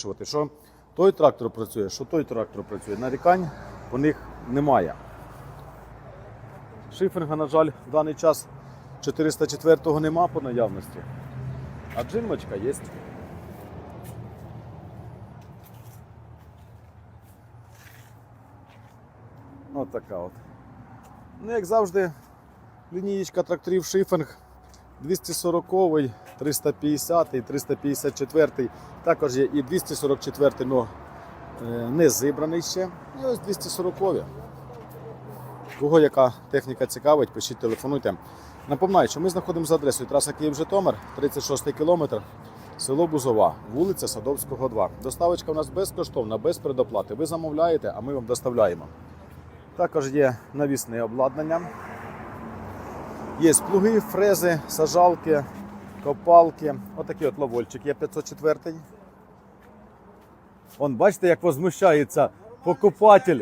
Що той трактор працює, що той трактор працює. Нарікань по них немає. Шифінга, на жаль, в даний час 404-го нема по наявності. А джинмочка є. От от. Ну, як завжди, лінієчка тракторів шифінг 240, 350, 354, також є і 244, але не зібраний ще. І ось 240. Кого яка техніка цікавить, пишіть, телефонуйте. Напоминаю, що ми знаходимося за адресою траса Київ-Житомир, 36 кілометр, село Бузова, вулиця Садовського, 2. Доставочка у нас безкоштовна, без предоплати. Ви замовляєте, а ми вам доставляємо. Також є навісне обладнання. Є плуги, фрези, сажалки, копалки. Отакий от ловольчик є 504. Вон, бачите, як возмущається покупатель.